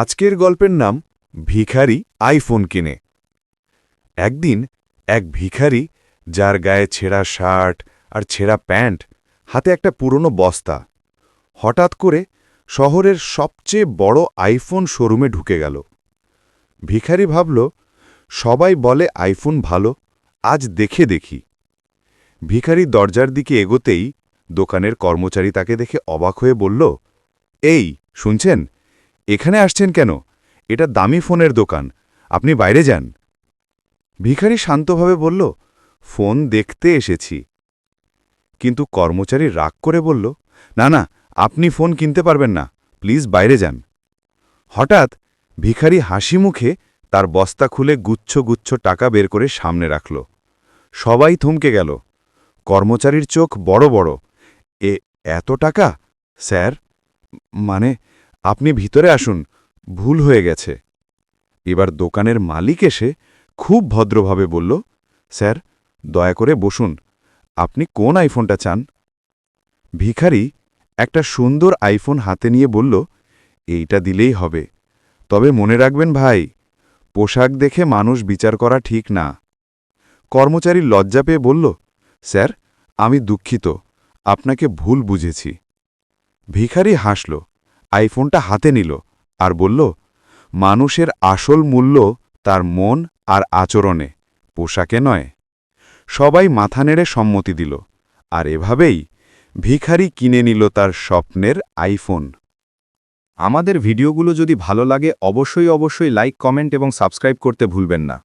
আজকের গল্পের নাম ভিখারি আইফোন কিনে। একদিন এক ভিখারি যার গায়ে ছেঁড়া শার্ট আর ছেঁড়া প্যান্ট, হাতে একটা পুরনো বস্তা, হঠাৎ করে শহরের সবচেয়ে বড় আইফোন শোরুমে ঢুকে গেল। ভিখারি ভাবল, সবাই বলে আইফোন ভালো, আজ দেখে দেখি। ভিখারি দরজার দিকে এগোতেই দোকানের কর্মচারী তাকে দেখে অবাক হয়ে বলল, এই, শুনছেন? এখানে আসছেন কেন? এটা দামি ফোনের দোকান। আপনি বাইরে যান। ভিখারি শান্তভাবে বলল, ফোন দেখতে এসেছি। কিন্তু কর্মচারী রাগ করে বলল, না না, আপনি ফোন কিনতে পারবেন না। প্লিজ বাইরে যান। হঠাৎ ভিখারি হাসি মুখে তার বস্তা খুলে গুচ্ছ গুচ্ছ টাকা বের করে সামনে রাখল। সবাই থমকে গেল। কর্মচারীর চোখ বড় বড়। এ, এত টাকা? স্যার? মানে আপনি ভিতরে আসুন, ভুল হয়ে গেছে। এবার দোকানের মালিক এসে খুব ভদ্রভাবে বলল, স্যার, দয়া করে বসুন, আপনি কোন আইফোনটা চান? ভিখারি একটা সুন্দর আইফোন হাতে নিয়ে বলল, এইটা দিলেই হবে। তবে মনে রাখবেন ভাই, পোশাক দেখে মানুষ বিচার করা ঠিক না। কর্মচারী লজ্জা পেয়ে বলল, স্যার, আমি দুঃখিত, আপনাকে ভুল বুঝেছি। ভিখারি হাসল আইফোনটা হাতে নিল আর বলল, মানুষের আসল মূল্য তার মন আর আচরণে, পোশাকে নয়। সবাই মাথা নেড়ে সম্মতি দিল, আর এভাবেই ভিখারি কিনে নিল তার স্বপ্নের আইফোন। আমাদের ভিডিওগুলো যদি ভালো লাগে, অবশ্যই অবশ্যই লাইক, কমেন্ট এবং সাবস্ক্রাইব করতে ভুলবেন না।